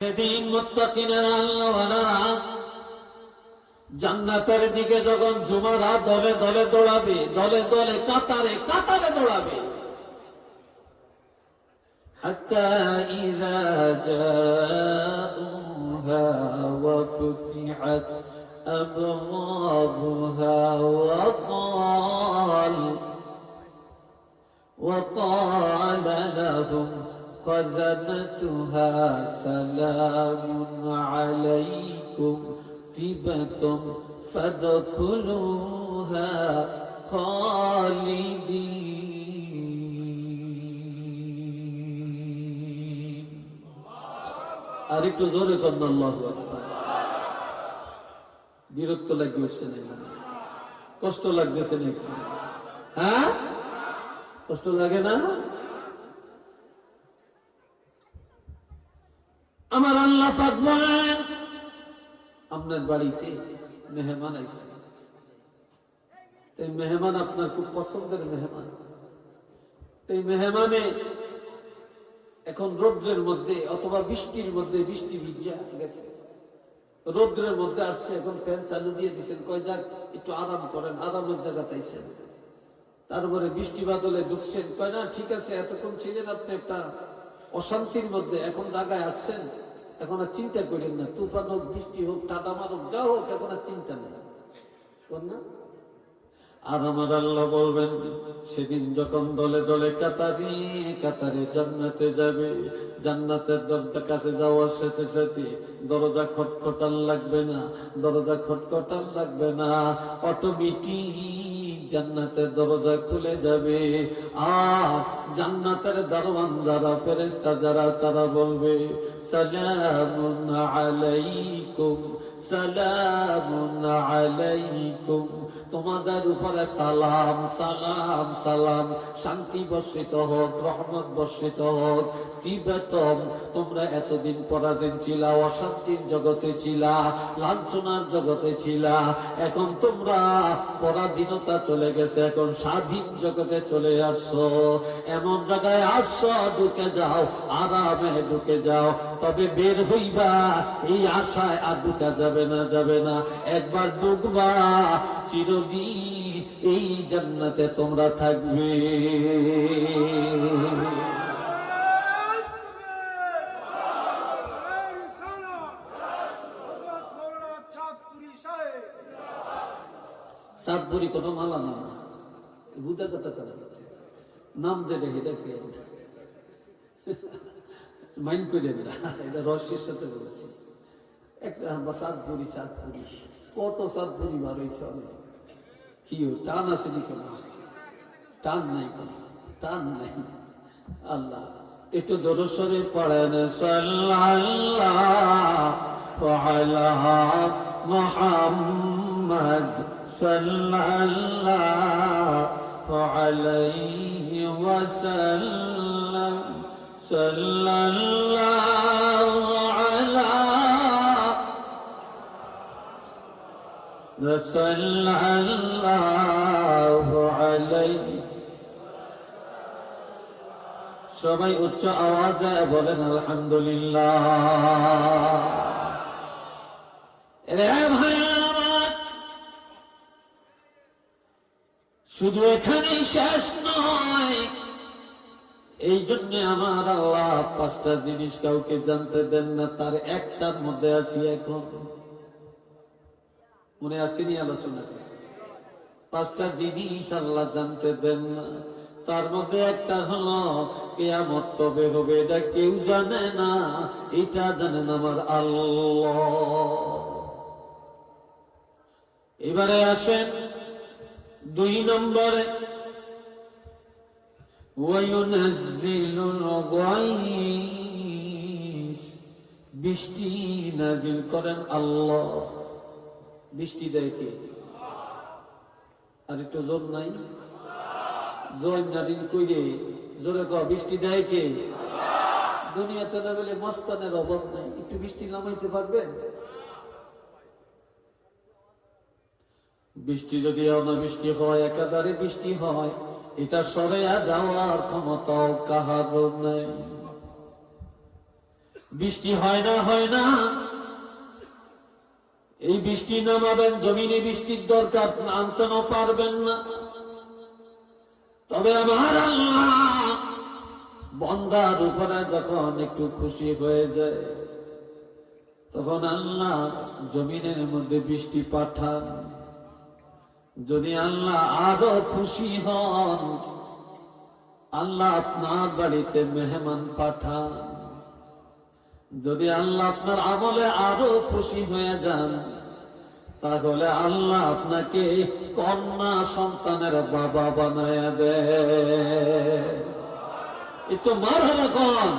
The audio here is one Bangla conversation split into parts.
সেদিন মুত্তাকিনের আল্লাহওয়ালারা জান্নাতের দিকে যখন জুমারা দলে দলে দৌড়াবে দলে দলে কাতারে কাতারে দৌড়াবে حتى إذا جاءوها وفتحت أبوابها وقال وقال لهم خزنتها سلام عليكم طبتم فادخلوها خالدين আর একটু জোরে করেন আল্লাহু আকবার বিরক্ত লাগে উঠছে নাকি কষ্ট লাগতেছে নাকি হ্যাঁ কষ্ট লাগে না আমার আল্লাহ আপনার বাড়িতে মেহমান আইছে। এই মেহমান আপনার খুব পছন্দের মেহমান। এই মেহমানে এখন রৌদ্রের মধ্যে অথবা বৃষ্টির মধ্যে বৃষ্টি ভিজা গেছে। রৌদ্রের মধ্যে আসছে, এখন ফ্যান চালু দিয়ে দিচ্ছেন কয় যাক, একটু আরাম করেন, আরামের জায়গা তাইছেন তারপরে বৃষ্টি বাদলে ঢুকছেন। কয় না, ঠিক আছে, এতক্ষণ ছিলেন আপনি একটা অশান্তির মধ্যে, এখন জায়গায় আসছেন। এখন আর চিন্তা করেন না, তুফান হোক, বৃষ্টি হোক, টাটা মারুক, যা হোক, এখন আর চিন্তা নেই। না? আর আমার আল্লাহ বলবেন, সেদিন যখন দলে দলে কাতারি, কাতারে জান্নাতে যাবে, জান্নাতের দরজা কাছে যাওয়ার সাথে সাথে দরজা খটখটান লাগবে না, দরজা খটখটান লাগবে না অটোমেটিক জান্নাতের দরজা খুলে যাবে। আহ জান্নাতের দারোয়ান যারা ফেরেস্তা যারা তারা বলবে, সালামুন আলাইকুম সালামুন আলাইকুম। তোমাদের উপরে সালাম সালাম সালাম। শান্তি বর্ষিত হোক, রহমত বর্ষিত হোক। কি বেতন? তোমরা এতদিন পরাধীন ছিলা, অশান্তির জগতে ছিলা, লাঞ্ছনার জগতে ছিলা। এখন তোমরা পরাধীনতা চলে গেছে, এখন স্বাধীন জগতে চলে আসছো। এমন জায়গায় আসছো ঢুকে যাও, আরামে ঢুকে যাও। তবে বের হইবা, এই আশায় আর ঢুকা যাবে না যাবে না। একবার ঢুকবা চিরদিন এই জান্নাতে তোমরা থাকবে। সাতপুরি কোনো মালা না হুদা কথা করে নাম যেটা এটা কি মাইন্ড করে এটা রহস্যের সাথে বলেছি। একটা সাতপুরি সাতপুরি। কত সাতপুরি বার হয়েছে কি টান আছে নি? কোনো টান নাই টান নাই। আল্লাহ, একটু দরসরে পড়েন। সাল্লাল্লাহু মুহাম্মদ সাল্লাল্লাহু আলাইহি সবাই উচ্চ আওয়াজে বলেন, আলহামদুলিল্লাহ। শুধু এখানেই শেষ নয়, এই জন্য আমার আল্লাহ পাঁচটা জিনিস কাউকে জানতে দেন না, তার একটার মধ্যে আছি এখন। মনে আসেনি আলোচনা? পাঁচটা জিনিস আল্লাহ জানতে দেন। না তার মধ্যে একটা হলো, কেয়ামত কবে হবে এটা কেউ জানে না, এটা জানেন আমার আল্লাহ। এবারে আসেন দুই নম্বরে। বৃষ্টি নাজিল করেন আল্লাহ। বৃষ্টি দেয় কে? আর একটু জোর নাই? জোর নাদিন কইরে, জোরে ক বৃষ্টি দেয় কে? দুনিয়াতে না বলে মস্তানের অভাব নাই। একটু বৃষ্টি নামাইতে পারবেন বৃষ্টি যদি অনাবৃষ্টি হয় একাধারে বৃষ্টি হয়, এটা সরে দেওয়ার ক্ষমতাও কাহার নাই। বৃষ্টি হয় না হয় না এই বৃষ্টি নামাবেন, জমিনে বৃষ্টির দরকার আনতেও পারবেন না। তবে আমার আল্লাহ বন্দার উপরে যখন একটু খুশি হয়ে যায়, তখন আল্লাহ জমিনের মধ্যে বৃষ্টি পাঠান। যদি আল্লাহ আরও খুশি হন, আল্লাহ আপনার বাড়িতে মেহমান পাঠান। যদি আল্লাহ আপনার আমলে আরো খুশি হয়ে যান তাহলে আল্লাহ আপনাকে কন্যা সন্তানের বাবা বানায় দেয় এ তো মার হলো কন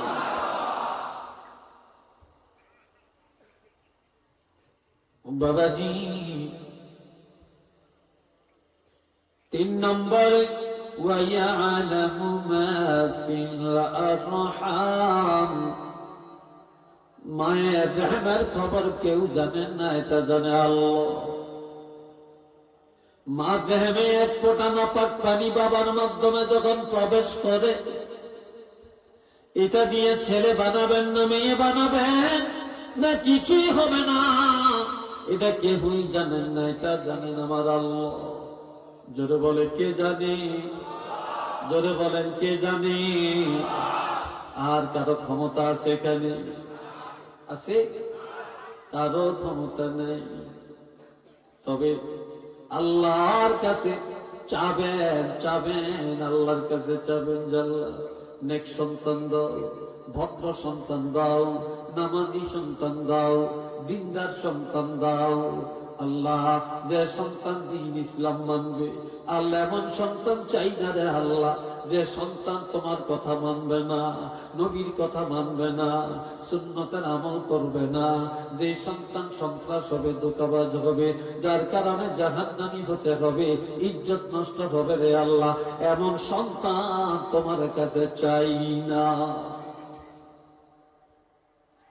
বাবাজি তিন নম্বর ويعلم ما في الأرحام মায়ের খবর কেউ জানেন না এটা জানে আল্লাহ। মা দেহমে এক ফোঁটা নাপাক পানি বাবার মাধ্যমে যখন প্রবেশ করে, এটা দিয়ে ছেলে বানাবেন না মেয়ে বানাবেন, না কিছুই হবে না। এটা কেউই জানেন না এটা জানেন আমার আল্লাহ। জোরে বলে, কে জানে? জোরে বলেন, কে জানে? আর কারও ক্ষমতা আছে এখানে? আছে? কারও ক্ষমতা নেই। তবে আল্লাহর কাছে চাবেন চাবেন, আল্লাহর কাছে চাবেন জাল্লা নেক সন্তান দাও, ভদ্র সন্তান দাও, নামাজি সন্তান দাও, দিনদার সন্তান দাও। আল্লাহ যে সন্তান দিন ইসলাম মানবে, আল্লাহ এমন সন্তান চাই না রে আল্লাহ। যে সন্তান তোমার কথা মানবে না, নবীর কথা মানবে না, সুন্নতের আমল করবে না, যে সন্তান সন্ত্রাস হবে, দোকাবাজ হবে, যার কারণে জাহান্নামি হতে হবে, ইজ্জত নষ্ট হবে রে আল্লাহ, এমন সন্তান তোমার কাছে চাই না।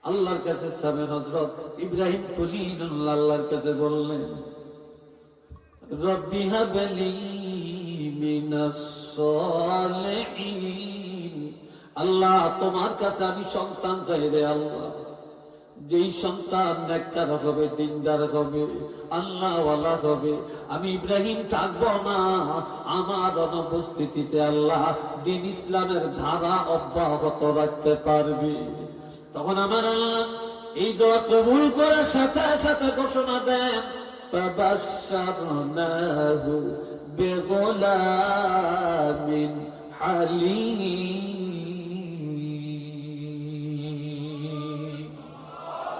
আল্লাহর কাছে চাবেন হজরত ইব্রাহিম খলিল আল্লাহর কাছে বললেন, রব্বি হাবলি মিনাস আল্লাহ, তোমার কাছে আমি সন্তান চাই রে আল্লাহ। যেই সন্তান নেককার হবে, দিনদার হবে, আল্লাহওয়ালা হবে, আমি ইব্রাহিম থাকব না। আমার অনুপস্থিতিতে আল্লাহ দিন ইসলামের ধারা অব্যাহত রাখতে পারবে। তখন আমার আল্লাহ এই দোয়া কবুল করার সাথে সাথে ঘোষণা দেন بغلام حليم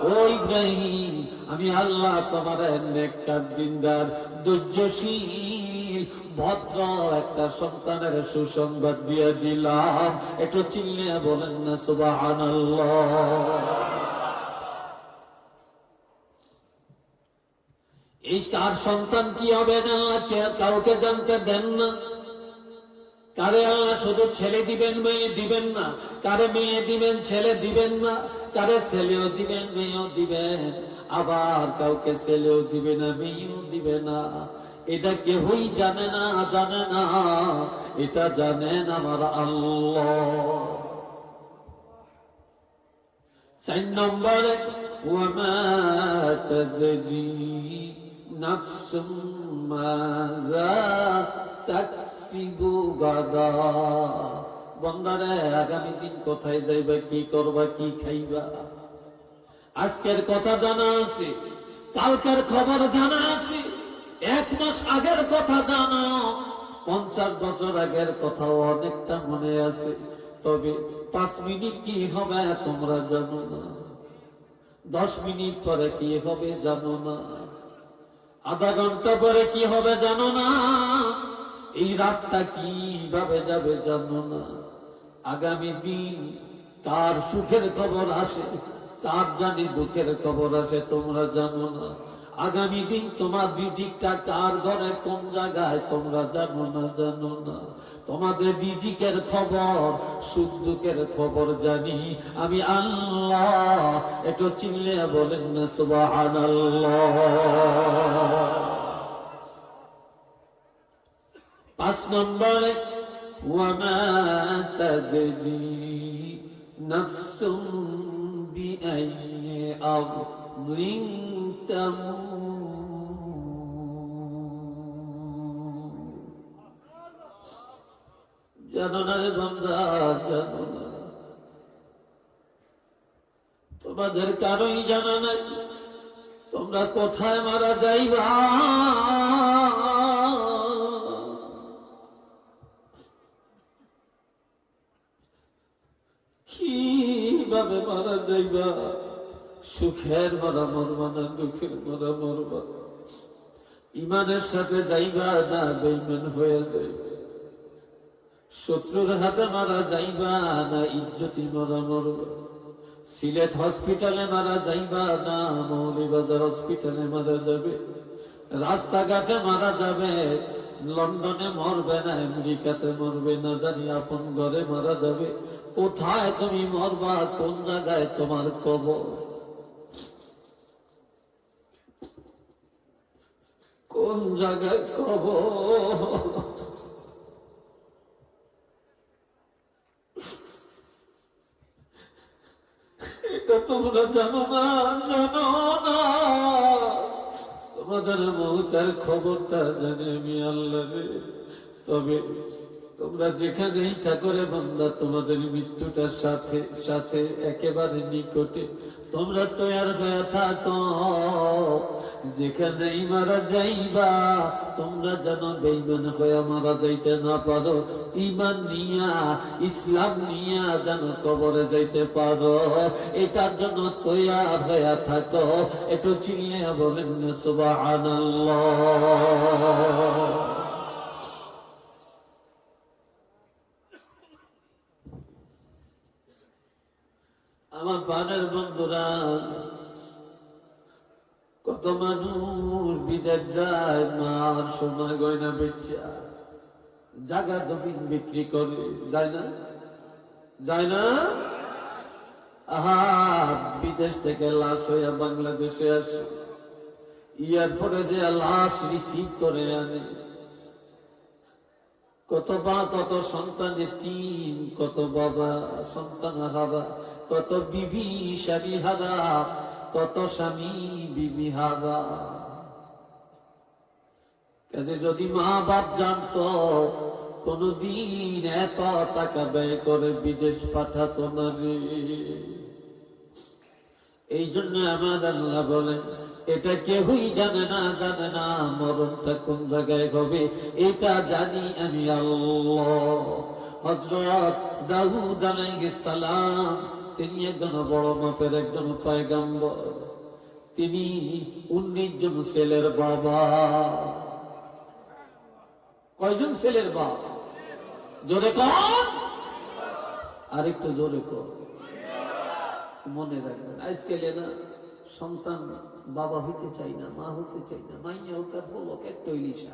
ও ইব্রাহিম আমি আল্লাহ তোমার নেককার দিনদার ধৈর্যশীল ভদ্র একটা সন্তানের সুসংবাদ দিয়ে দিলাম একটু চিল্লিয়ে বলেন না সুবহানাল্লাহ এই কার সন্তান কি হবে না? কাউকে জানতে দেন না। কারে শুধু ছেলে দিবেন, মেয়ে দিবেন না। কারে মেয়ে দিবেন, ছেলে দিবেন না। কারে ছেলেও দিবেন, মেয়েও দিবেন। আবার কাউকে ছেলেও দিবে না, মেয়েও দিবে না। এটা কেহই জানে না জানে না। এটা জানেন আমার আল্লাহ। চার নম্বরে, ওয়া মা তাদরি। نفس ماذا تكسب غدا বন্দারে আগামী দিন কোথায় যাইবা কি করবা কি খাইবা আজকের কথা জানা আছে কালকের খবর জানা আছে এক মাস আগের কথা জানো পঞ্চাশ বছর আগের কথাও অনেকটা মনে আছে তবে পাঁচ মিনিট কি হবে তোমরা জানো না দশ মিনিট পরে কি হবে জানো না আধা ঘণ্টা পরে কি হবে জানো না? এই রাতটা কীভাবে যাবে জানো না? আগামী দিন তার সুখের খবর আসে, তার জানি দুঃখের খবর আসে, তোমরা জানো না। আগামী দিন তোমার রিজিকটা কার ঘরে কোন জায়গায় তোমরা জানো না জানো না। তোমাদের রিজিকের খবর সুখ দুঃখের খবর জানি আমি আল্লাহ একটু চিনলে বলেন না সুবহানাল্লাহ পাঁচ নম্বরে وما تدري نفس بأي أرض تموت জানো না রে বান্দা জানো তোমাদের কারোই জানা নাই, তোমরা কোথায় মারা যাইবা? কীভাবে মারা যাইবা? সুখের মারা মরবা না দুঃখের মারা মরবা ইমানের সাথে যাইবা না বেইমান হয়ে যাইবা? শত্রুর হাতে মারা যাইবা না ইজ্জতি মারা মরবা। সিলেট হসপিটালে মারা যাইবা না মৌলিবাজার হসপিটালে মারা যাবে। রাস্তাঘাটে মারা যাবে, লন্ডনে মরবে না, আমেরিকাতে মরবে না, জানি আপন ঘরে মারা যাবে। কোথায় তুমি মরবা, কোন জায়গায় তোমার কবর? কোন জায়গায় কবর? এটা তোমরা জানো না জানো না? তোমাদের মৌতার খবরটা জানি আমি আল্লাহ তবে তোমরা যেখানেই থাকো রে বান্দা, তোমাদের মৃত্যুটার সাথে সাথে একেবারে নিকটে। তোমরা তৈয়ার হয়ে থাকো। যেখানেই মারা যাইবা, তোমরা যেন বেইমান হয়ে মারা যাইতে না পারো। ইমান নিয়া, ইসলাম নিয়া যেন কবরে যাইতে পারো। এটার জন্য তৈয়ার হয়ে থাকো। একটু চিল্লে বলেন, সুবহানাল্লাহ। আমার পানের বন্ধুরা, কত মানুষ বিদেশ যায়, মার সোনা গয়না বেচা জাগা জমিন বিক্রি করে, যায় না? যায় না? আহা, বিদেশ থেকে লাশ হইয়া বাংলাদেশে আসে। এয়ারপোর্টে যে লাশ রিসিভ করে আনে। কত বা কত সন্তানের টিম কত বাবা, সন্তান হারা কত বিবি স্বামী হারা, কত স্বামী বিবি হারা। কাজে যদি মা বাপ জানতো, কোনদিন এত টাকা ব্যয় করে বিদেশ পাঠাতো না রে। এই জন্য আমার আল্লাহ বলেন এটা কেউই জানে না জানে না মরণটা কোন জায়গায় হবে, এটা জানি আমি আল্লাহ। হজরত দাউদ আলাইহিস সালাম তিনি একজন বড় মাপের একজন পয়গাম্বর। তিনি উনিশ জন ছেলের বাবা। কয়জন ছেলের বাপ? জোরে কর। আরেকটু জোরে মনে রাখবেন আজকালে না সন্তান বাবা হইতে চাই না, মা হইতে চাই না, মাইয়া হোক আর বলো একটা ইলিশা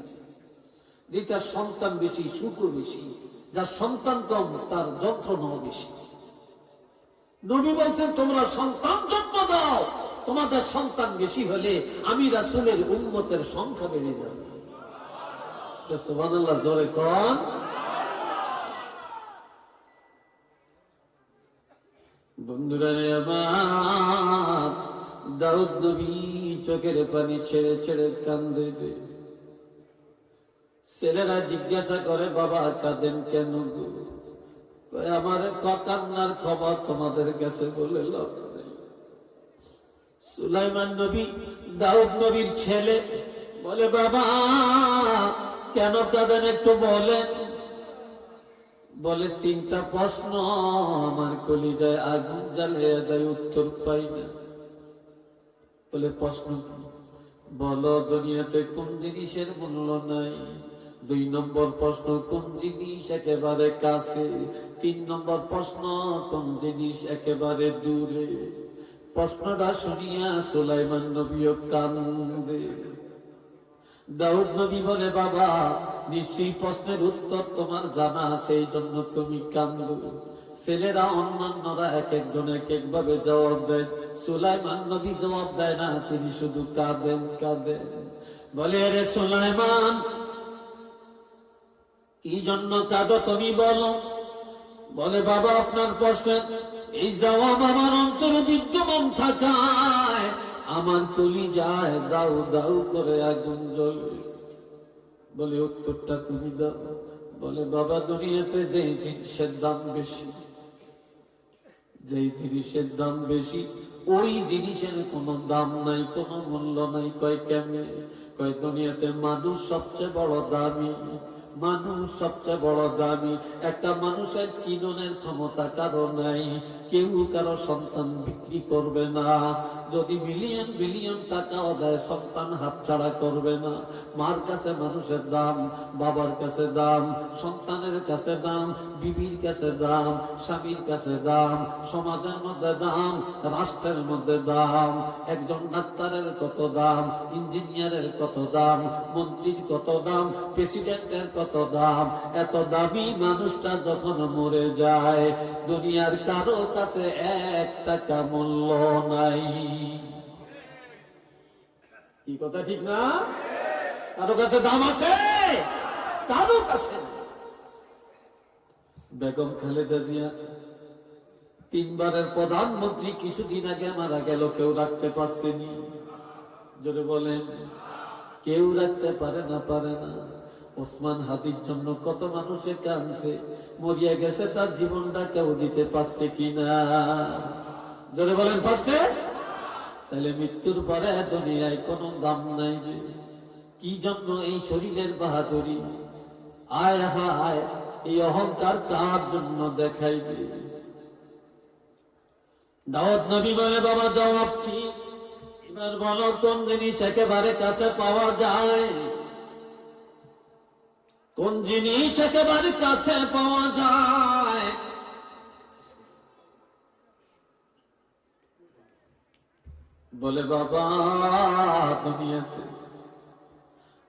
তার সন্তান বেশি সুখও বেশি, যার সন্তান কম, তার যন্ত্রণাও বেশি। নবী বলছেন, তোমরা সন্তান জন্ম দাও। তোমাদের সন্তান বেশি হলে আমি রাসুলের উন্মতের সংখ্যা বেড়ে যাবে। চোখের পানি ছেড়ে ছেড়ে কান্দে ছেলেরা জিজ্ঞাসা করে, বাবা, কাঁদেন কেন গো? আমার কান্নার খবর তোমাদের কাছে বলে সুলাইমান নবী, দাউদ নবীর ছেলে বলে, বাবা, কেন কাঁদেন একটু বলেন। বলে, তিনটা প্রশ্ন আমার কলিজায় আগুন জ্বালিয়ে দেয়, উত্তর পাই না। বলে, প্রশ্ন? বলো, দুনিয়াতে কোন জিনিসের মূল্য নাই। দুই নম্বর প্রশ্ন, কোন জিনিস একেবারে কাছে? তিন নম্বর প্রশ্ন, কোন জিনিস একেবারে দূরে? প্রশ্নটা শুনিয়া সুলাইমান নবীও কান্দে। দাউদ নবী বলে, বাবা, নিশ্চয়ই প্রশ্নের উত্তর তোমার জানা এই জন্য তুমি কান্দ। ছেলেরা, অন্যান্যরা এক একজন এক এক ভাবে জবাব দেয়। সুলাইমান নবী জবাব দেয় না, তিনি শুধু কাঁদেন কাঁদেন। বলে রে সুলাইমান কি জন্য কাঁদো তুমি বলো? বলে, বাবা, আপনার প্রশ্ন, এই জবাব আমার অন্তরে বিদ্যমান থাকায় আমার কলি যায় দাউ দাউ করে আগুন জ্বলে। বলে, উত্তরটা তুমি দাও। বলে, বাবা, দুনিয়াতে যে জিনিসের দাম বেশি, যেই জিনিসের দাম বেশি, ওই জিনিসের কোনো দাম নাই, কোনো মূল্য নাই। কয় কেমনে? কয়, দুনিয়াতে মানুষ সবচেয়ে বড় দামি। মানুষ সবচেয়ে বড় দামি। একটা মানুষের কিননের ক্ষমতা কারও নাই। কেউ কারও সন্তান বিক্রি করবে না। যদি মিলিয়ন বিলিয়ন টাকাও দেয় সন্তান হাতছাড়া করবে না, মার কাছে মানুষের দাম, বাবার কাছে দাম, সন্তানের কাছে দাম, বিবির কাছে দাম, স্বামীর কাছে দাম, সমাজের মধ্যে দাম, রাষ্ট্রের মধ্যে দাম, একজন ডাক্তারের কত দাম, ইঞ্জিনিয়ারের কত দাম, মন্ত্রীর কত দাম প্রেসিডেন্টের কত দাম? এত দামি মানুষটা যখন মরে যায়, দুনিয়ার কারও কাছে এক টাকা মূল্য নাই। কি কথা, ঠিক না? কারও কাছে দাম আছে? কারও কাছে বেগম খালেদা জিয়া তিনবারের প্রধানমন্ত্রী, কিছুদিন আগে মারা গেল, কেউ রাখতে পারছেনি। যদি বলেন, কেউ রাখতে পারে না পারে না। ওসমান হাদির জন্য কত মানুষে কানছে মরিয়া গেছে, তার জীবনটা কেউ দিতে পারছে কিনা? যদি বলেন, পারছে? তাহলে মৃত্যুর পরে দুনিয়ায় কোনো দাম নাই যে। কি জন্য এই শরীরের বাহাদুরি? আয় হা আয়, এই অহংকার কার জন্য দেখাইবে দাওয়াত নবী বাবা, জবাব কি? এবার বলো, কোন জিনিস একেবারে কাছে পাওয়া যায়? কোন জিনিস একেবারে কাছে পাওয়া যায়? বলে, বাবা, দুনিয়াতে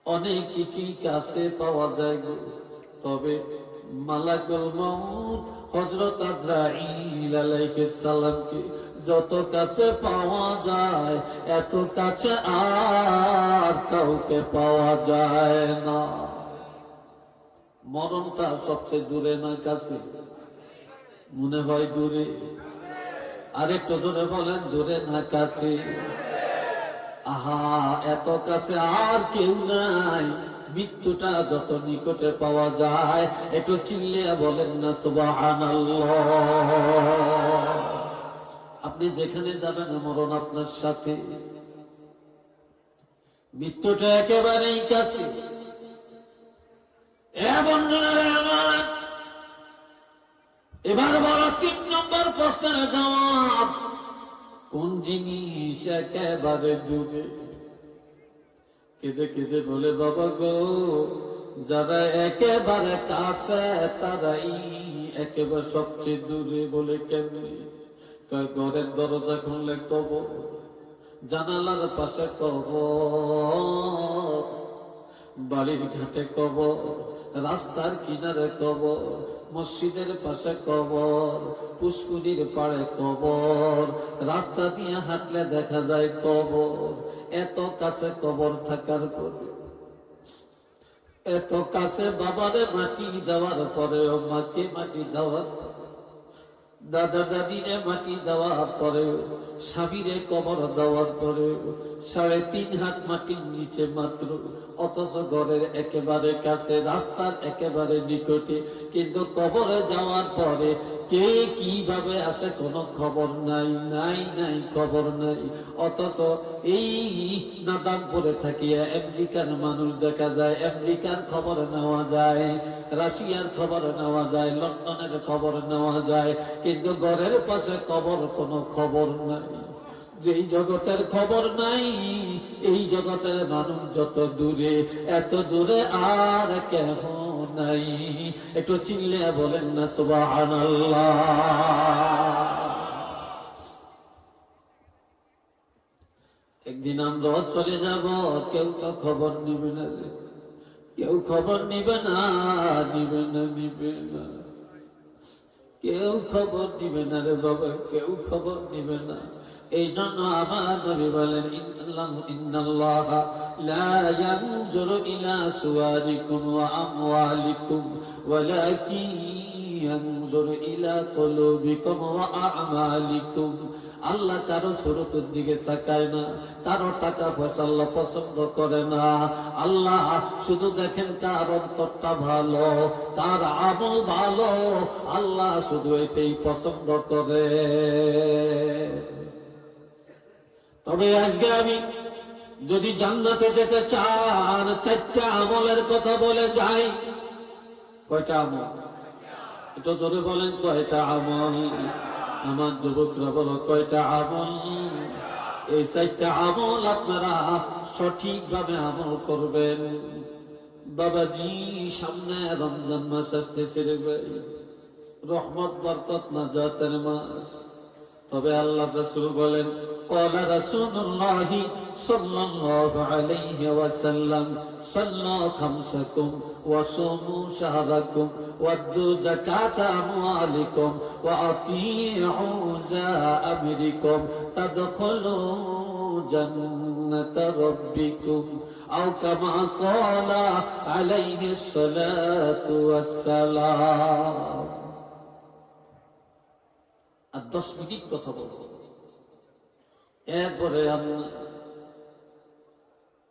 অনেক কিছুই কাছে পাওয়া যায় গো। তবে মালাকুল মউত হযরত আজরাইল আলাইহিস সালামকে যত কাছে পাওয়া যায়, এত কাছে আর কাউকে পাওয়া যায় না। মরণটা সবচেয়ে দূরে না কাছে। মনে হয় দূরে। আরেকটু দূরে বলেন, দূরে না কাছে। আহা, এত কাছে আর কেউ নাই। মৃত্যুটা যত নিকটে পাওয়া যায়, একটু চিল্লিয়া বলেন না সুবাহান আপনি যেখানে যাবেন, মরণ আপনার সাথে। মৃত্যুটা একেবারেই কাছে। এবার বলো তিন নম্বর প্রশ্নের জবাব। কোন জিনিস একেবারে দূরে কেঁদে কেঁদে বলে, বাবা গো, যারা একেবারে কাছে, তারাই একেবারে সবচেয়ে দূরে বলে কেমনি ঘরের দরজা খুললে কব জানালার পাশে কব বাড়ির ঘাটে কব রাস্তার কিনারে কবর, মসজিদের পাশে কবর, পুষ্কুনির পাড়ে কবর। রাস্তা দিয়ে হাঁটলে দেখা যায় কবর, এত কাছে কবর থাকার পরে। এত কাছে বাবারে মাটি দেওয়ার পরেও মাকে মাটি দেওয়ার দাদা দাদিরে মাটি দেওয়ার পরে স্বামীরে কবর দেওয়ার পরে সাড়ে তিন হাত মাটির নিচে মাত্র, অথচ ঘরের একেবারে কাছে, রাস্তার একেবারে নিকটে। কিন্তু কবরে যাওয়ার পরে কে কীভাবে আসে কোনো খবর নাই নাই নাই খবর নাই। অথচ এই নাদামপুরে থাকিয়া আমেরিকার মানুষ দেখা যায়, আমেরিকার খবর নেওয়া যায়, রাশিয়ার খবর নেওয়া যায়, লন্ডনের খবর নেওয়া যায়, কিন্তু ঘরের পাশে খবর কোনো খবর নাই। যেই জগতের খবর নাই, এই জগতের মানুষ যত দূরে, এত দূরে আর কেহ নাই। একটু চিনলে বলেন না সুবাহান একদিন আমরা চলে যাব, কেউ তো খবর নিবে না। কেউ খবর নিবে না নিবে না নিবে না। কেউ খবর নিবে না রে বাবা, কেউ খবর নিবে না। এই জন্য আমার নবী বলেন, ইন্নাল্লাহ লা ইয়ানজুরু ইলা সুওয়ারিকুম ওয়া আমওয়ালিকুম, ওয়ালাকিন ইয়ানজুরু ইলা কুলুবিকুম ওয়া আমালিকুম। আল্লাহ কারও সুরতের দিকে তাকায় না, কারও টাকা পয়সা আল্লাহ পছন্দ করে না। আল্লাহ শুধু দেখেন কার অন্তরটা ভালো তার আমল ভালো, আল্লাহ শুধু এটাই পছন্দ করে। তবে আজকে আমি যদি জান্নাতে যেতে চান, চারটা আমলের কথা বলে যাই। কয়টা আমল? এটা জোরে বলেন, কয়টা আমল? আমার যুবকরা বলো, কয়টা আমল? এই চারটা আমল আপনারা সঠিকভাবে আমল করবেন। বাবাজি, সামনে রমজান মাস আসতেছে রে ভাই। রহমত, বরকত না জাতের মাস। তবে আল্লাহ রাসূল বলেন قال رسول الله صلى الله عليه وسلم صلوا خمسكم وصوموا شهركم وادوا زكاة أموالكم وأطيعوا ذا أمركم تدخلوا جنة ربكم أو كما قال عليه الصلاة والسلام আর দশ মিনিট কথা বলব। এরপরে আমরা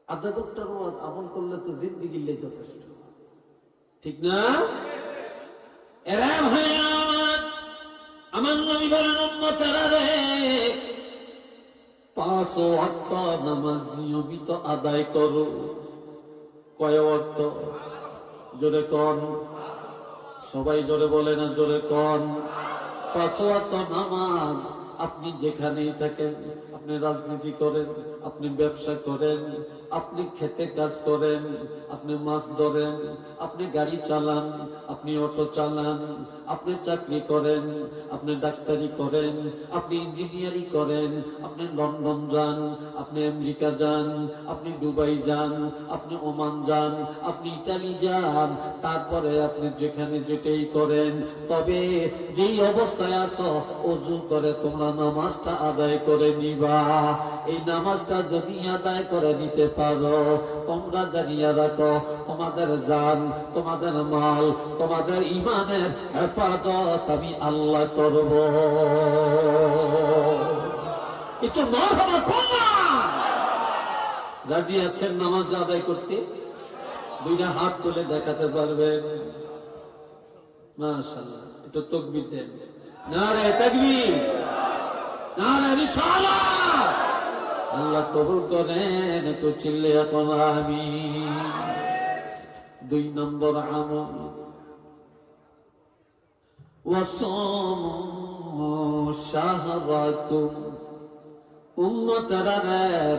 আধা ঘণ্টার ওয়াজ আমল করলে তো জিন্দিগিলে যথেষ্ট। ঠিক না? এরা ভাই আমার নবী বলেন, উম্মতেরা রে, পাঁচ ওয়াক্ত নামাজ নিয়মিত আদায় করো। কয় ওয়াক্ত? জোরে কন। সবাই জোরে বলে না, জোরে কন। নামাজ, আপনি যেখানেই থাকেন, আপনি রাজনীতি করেন, আপনি ব্যবসা করেন, আপনি খেতে কাজ করেন, আপনি মাছ ধরেন, আপনি গাড়ি চালান, আপনি অটো চালান আপনি চাকরি করেন, আপনি ডাক্তারি করেন, আপনি ইঞ্জিনিয়ারিং করেন, আপনি লন্ডন যান, আপনি আমেরিকা যান, আপনি দুবাই যান, আপনি ওমান যান, আপনি ইটালি যান, তারপরে আপনি যেখানে যেটাই করেন। তবে যেই অবস্থায় আছো, অজু করে তোমরা নামাজটা আদায় করে নিবা। এই নামাজটা যদি আদায় করে নিতে পারো, তোমরা জানিয়ে রাখো, তোমাদের জান, তোমাদের মাল, তোমাদের ইমানের হেফাজত আমি আল্লাহ করব। একটু রাজি আছেন আদায় করতে? দুইটা হাত তুলে দেখাতে পারবেন। মাশাআল্লাহ, একটু তকবির দেন। না রে তাকবীর! না রে রিসালাত! আল্লাহ কবুল করেন, তো চিল্লে এখন আমি। দুই নম্বর আমল। ওয়াসম শাহবাতুম উন্নতারা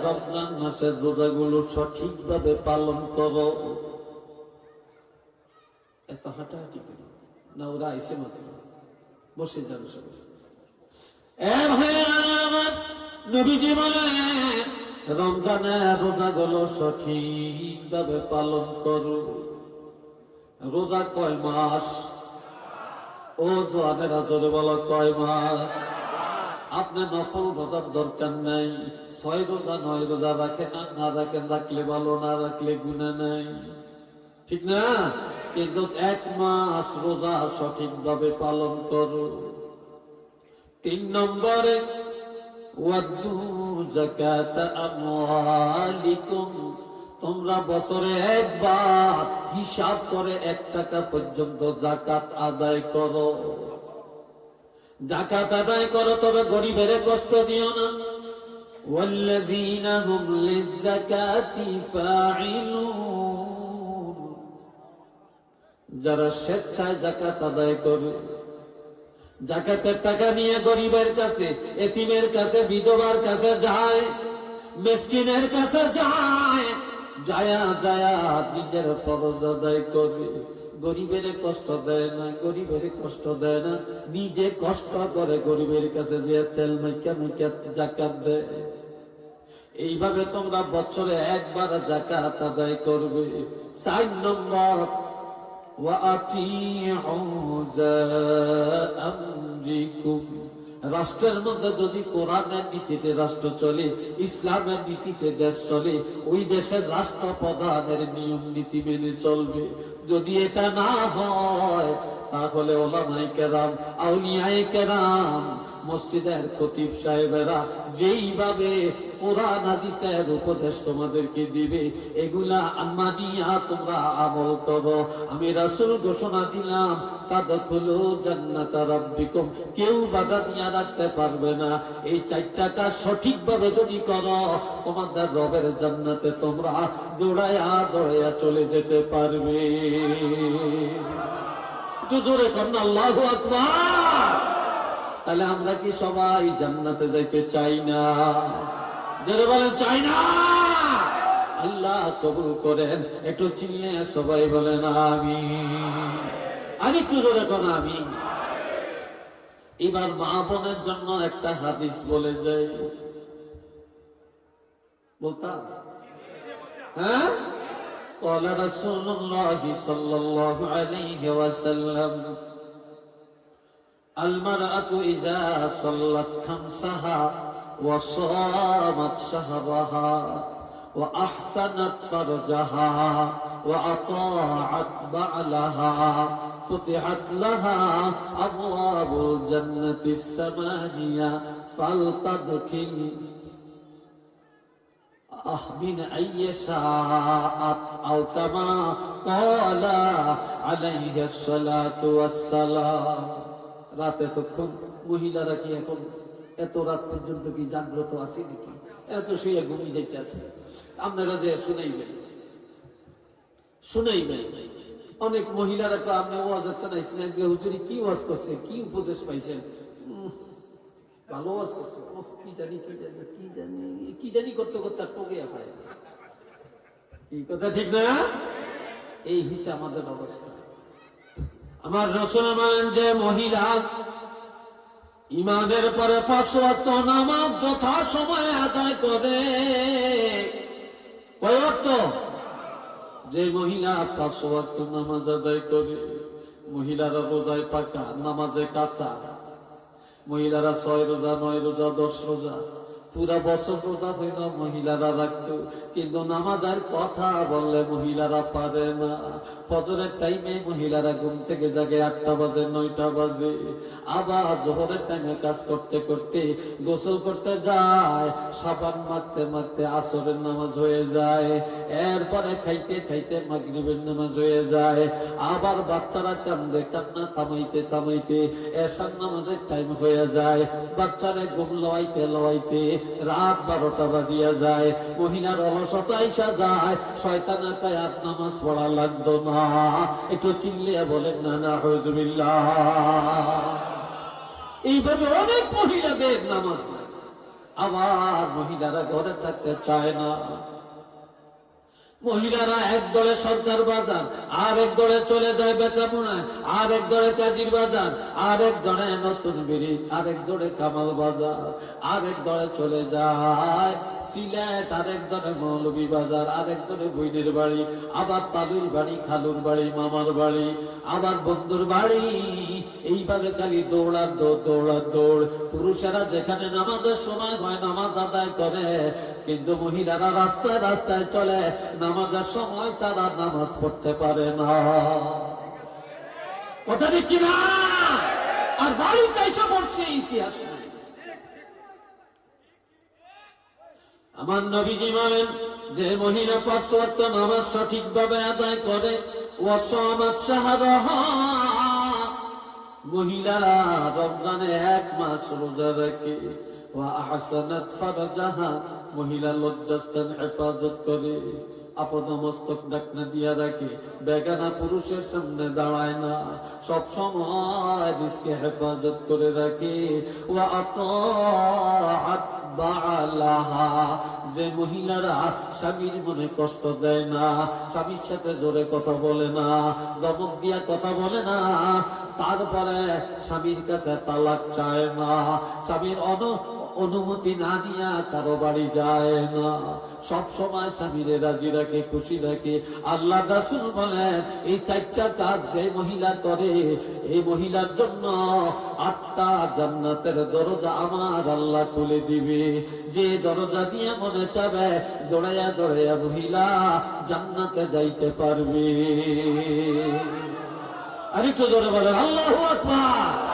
রমজান মাসের রোজাগুলো সঠিকভাবে পালন করো। এত হাঁটাহাঁটি করো। না ওরা আইসে মাত্র। বসে যান সবাই। এ ভাই নবীজি বলেন রমজানের রোজাগুলো সঠিকভাবে পালন করো। রোজা কয় মাস? ও জোয়ানেরা জোরে বলো, কয় মাস? আপনি নফল রোজার দরকার নাই, ছয় রোজা, নয় রোজা রাখেন আর না রাখেন রাখলে ভালো, না রাখলে গুণা নাই। ঠিক না? কিন্তু এক মাস রোজা সঠিকভাবে পালন করো। তিন নম্বরে তোমরা বছরে একবার হিসাব করে এক টাকা পর্যন্ত জাকাত আদায় করো জাকাত আদায় করো তবে গরিবের কষ্ট দিও না والذين هم للزكاة فاعلون যারা স্বেচ্ছায় জাকাত আদায় করে জাকাতের টাকা নিয়ে গরিবের কাছে, এতিমের কাছে, বিধবার কাছে যায়, মেসকিনের কাছে যায়, যায়া যায়া নিজের ফরজ আদায় করে। গরিবের কষ্ট দেয় না, গরিবের কষ্ট দেয় না, নিজে কষ্ট করে গরিবের কাছে যে তেল মাইকা মাইকা জাকাত দেয়। এইভাবে তোমরা বছরে একবার জাকাত আদায় করবে। চার নম্বর রাষ্ট্রের মধ্যে যদি কোরআনের নীতিতে রাষ্ট্র চলে, ইসলামের নীতিতে দেশ চলে, ওই দেশের রাষ্ট্র প্রধানের নিয়ম নীতি মেনে চলবে। যদি এটা না হয়, তাহলে ওলামাই কেরাম আউলিয়াই কেরাম মসজিদের খতিব সাহেবেরা যেইভাবে কোরআন, হাদিসের উপদেশ তোমাদেরকে দিবে, এগুলা মানিয়া তোমরা আমল করো। আমি রাসূল ঘোষণা দিলাম, তাদখুলু রাব্বিকুম, কেউ বাধা দিয়া রাখতে পারবে না। এই সঠিকভাবে যদি করো, তোমাদের রবের জান্নাতে তোমরা দৌড়ায়া দৌড়াইয়া চলে যেতে পারবে। জোরে কন্যা, আল্লাহু আকবার! তাহলে আমরা কি সবাই জান্নাতে যাইতে চাই না যারা বলেন চাই না আল্লাহ কবুল করেন একটু চিনিয়ে সবাই বলেন আমি আর একটু জোরে কোন আমি এবার মা বোনের জন্য একটা হাদিস বলে যাই বলতাম হ্যাঁ قال رسول الله صلى الله عليه وسلم المرأة إذا صلت خمسها وصامت شهرها وأحسنت فرجها وأطاعت بعلها فتحت لها أبواب الجنة الثمانية فلتدخل آه من أي شاءت أو كما قال عليه الصلاة والسلام রাতে তখন মহিলারা কি এখন এত রাত পর্যন্ত কি জাগ্রত আছে নাকি? এত শুয়ে ঘুমিয়ে যাইতে আছে। আপনারা যে শুনাইবেন শুনাইবেন অনেক মহিলারা তো আপনি ওয়াজ একটা নাইছেন আজকে হুজুরি কি ওয়াজ করছে? কি উপদেশ পাইছেন? ভালো ওয়াজ করছে। ওহ, কি জানি কি জানি কি জানি কি জানি করতে করতে টোকে পায় কি কথা ঠিক না? এই হিসেবে আমাদের অবস্থা। আমার রসুল মানেন যে মহিলা ইমানের পরে ওয়াক্ত নামাজ যথা সময় আদায় করে। যে মহিলা ওয়াক্ত নামাজ আদায় করে, মহিলারা রোজায় পাকা, নামাজে কাঁচা। মহিলারা ছয় রোজা, নয় রোজা, দশ রোজা। পুরা বছর রোজা হইল, মহিলারা রাখতো। কিন্তু নামাজার কথা বললে মহিলারা পারে না। ফজরের টাইমে মহিলারা ঘুম থেকে জাগে আটটা বাজে, নয়টা বাজে। আবার জোহরের টাইমে কাজ করতে করতে গোসল করতে যায়, সাবান মারতে মারতে আসরের নামাজ হয়ে যায়। এরপরে খাইতে খাইতে মাগরিবের নামাজ হয়ে যায়। আবার বাচ্চারা কান্দে, কান্না থামাইতে থামাইতে এসার নামাজের টাইম হয়ে যায়। বাচ্চারা ঘুম লওয়াইতে লওয়াইতে রাত বারোটা বাজিয়া যায়, মহিলার অলসতা ইসা যায় শয়তানের কায়াত নামাজ পড়া লাগতো না। একটু চিল্লিয়া বলেন, না না, হজবিল্লাহ। এইভাবে অনেক মহিলাদের নামাজ আবার মহিলারা ঘরে থাকতে চায় না। মহিলারা এক দলে সরকার বাজার আর এক দলে চলে যায় বেতামুনায় আর এক দলে কাজীর বাজার আর এক দলে নতুন ব্রিজ আর এক দলে কামাল বাজার আর এক দলে চলে যায় সিলেট আর এক দলে মৌলভী বাজার আর এক দলে বইনের বাড়ি, আবার তালুর বাড়ি, খালুর বাড়ি, মামার বাড়ি, আবার বন্ধুর বাড়ি। এইভাবে খালি দৌড়ার দৌড় দৌড়ার দৌড় পুরুষেরা যেখানে নামাজের সময় হয়, নামাজ আদায় করে। কিন্তু মহিলারা রাস্তায় রাস্তায় চলে। নামাজের সময় তারা নামাজ পড়তে পারে না। কথা ঠিক কিনা? আর বাড়িতে এসে পড়ছে ইতিহাস আমার নবীজি বলেন, যে মহিলা ওয়াক্ত নামাজ সঠিকভাবে আদায় করে ওয়াসামাত শাহরাহা মহিলা লজ্জাস্থান হেফাজত করে। আপদ মস্তক ডাকনা দিয়া রাখে বেগানা পুরুষের সামনে দাঁড়ায় না। সব সময় হেফাজত করে রাখে। আতাআত বালাহা যে মহিলারা স্বামীর মনে কষ্ট দেয় না, স্বামীর সাথে জোরে কথা বলে না, দমক দিয়া কথা বলে না, তারপরে স্বামীর কাছে তালাক চায় না। স্বামীর অন অনুমতি না নিয়া কারও বাড়ি যায় না। সব সময় স্বামীরে রাজি রাখে, খুশি রাখে। আল্লাহ রাসুল বলেন, এই চারটা কাজ যে মহিলা করে, এই মহিলার জন্য আটটা জান্নাতের দরজা আমার আল্লাহ খুলে দিবে। যে দরজা দিয়ে মনে চাবে, দৌড়াইয়া দৌড়াইয়া মহিলা জান্নাতে যাইতে পারবে। আরেকটু জোরে বলেন, আল্লাহ আকবার।